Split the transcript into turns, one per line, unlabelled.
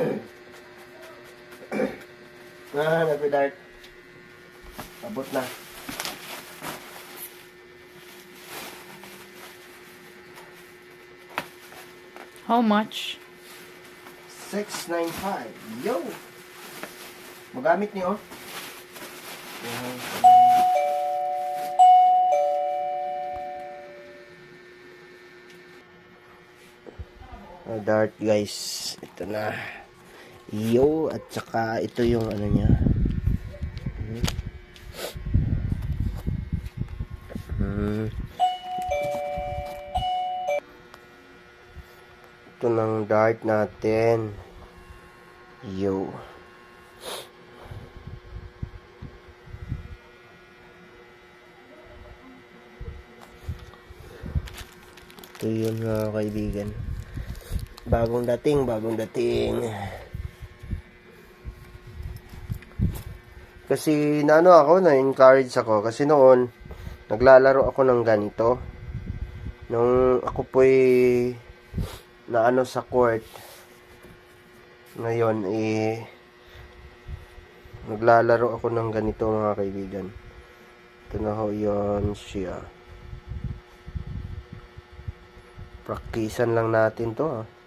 Ah, nagpe-dart. Abot na.
How much?
695. Yo! Magamit niyo, oh. Yan. Ah, dart guys. Ito na. Yo! At saka ito yung ano niya. Hmm. Ito ng dart natin. Yo. Ito yun mga kaibigan. Bagong dating, bagong dating. Kasi naano ako, na-encourage ako. Kasi noon, naglalaro ako ng ganito. Nung ako po'y naano sa court, ngayon, eh, naglalaro ako ng ganito mga kaibigan. Ito na ho yun siya. Praktisan lang natin to ah.